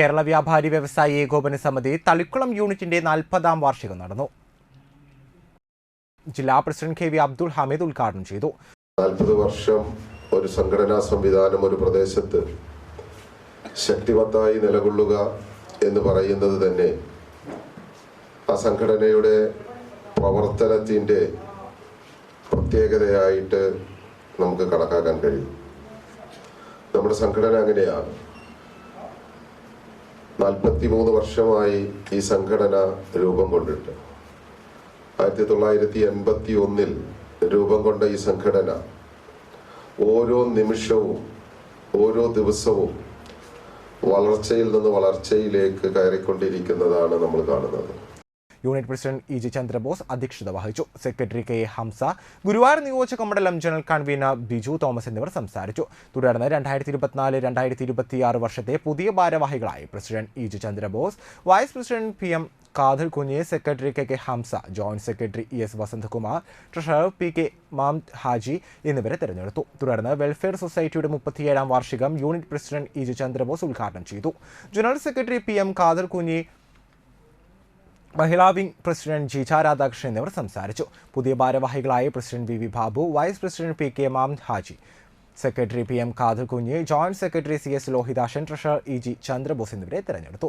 കേരള വ്യാപാരി വ്യവസായി ഏകോപന സമിതി തളിക്കുളം യൂണിറ്റിന്റെ നാൽപ്പതാം വാർഷികം നടന്നു. ജില്ലാ president K V Abdul Hameed ഉദ്ഘാടനം ചെയ്തു. നാൽപ്പത് വർഷം ഒരു സംഘടനാ സംവിധാനം ഒരു പ്രദേശത്ത് ശക്തിമത്തായി നിലകൊള്ളുക എന്ന് പറയുന്നത് തന്നെ ആ സംഘടനയുടെ പ്രവർത്തനത്തിന്റെ പ്രത്യേകതയായിട്ട് നമുക്ക് കണക്കാക്കാൻ കഴിയും. നമ്മുടെ സംഘടന അങ്ങനെയാണ്. നാൽപ്പത്തി മൂന്ന് വർഷമായി ഈ സംഘടന രൂപം കൊണ്ടിട്ട്. ആയിരത്തി തൊള്ളായിരത്തി എൺപത്തി ഒന്നിൽ രൂപം കൊണ്ട ഈ സംഘടന ഓരോ നിമിഷവും ഓരോ ദിവസവും വളർച്ചയിൽ നിന്ന് വളർച്ചയിലേക്ക് കയറിക്കൊണ്ടിരിക്കുന്നതാണ് നമ്മൾ കാണുന്നത്. Unit president E G Chandrabose അധ്യക്ഷത വഹിച്ചു. സെക്രട്ടറി കെ ഹംസ ഗുരുവായൂർ നിയോജക മണ്ഡലം ജനറൽ കൺവീനർ ബിജു തോമസ് എന്നിവർ സംസാരിച്ചു. തുടർന്ന് രണ്ടായിരത്തി ഇരുപത്തിനാല് രണ്ടായിരത്തി ഇരുപത്തിയാറ് വർഷത്തെ പുതിയ ഭാരവാഹികളായി president E G Chandrabose vice president P M Kader Kunju secretary K K Hamza joint secretary E S Vasanthakumar treasurer P K Mam Haji എന്നിവരെ തെരഞ്ഞെടുത്തു. തുടർന്ന് വെൽഫെയർ സൊസൈറ്റിയുടെ മുപ്പത്തിയേഴാം വാർഷികം unit president E G Chandrabose ഉദ്ഘാടനം ചെയ്തു. General secretary P M Kader Kunhi മഹിളാ wing president Jija Radhakrishnan എന്നിവർ സംസാരിച്ചു. പുതിയ ഭാരവാഹികളായ president V V Babu vice president P K Mam Haji. Secretary P M Khader Kunju joint secretary C S Lohidasan treasurer E G Chandrabose എന്നിവരെ തെരഞ്ഞെടുത്തു.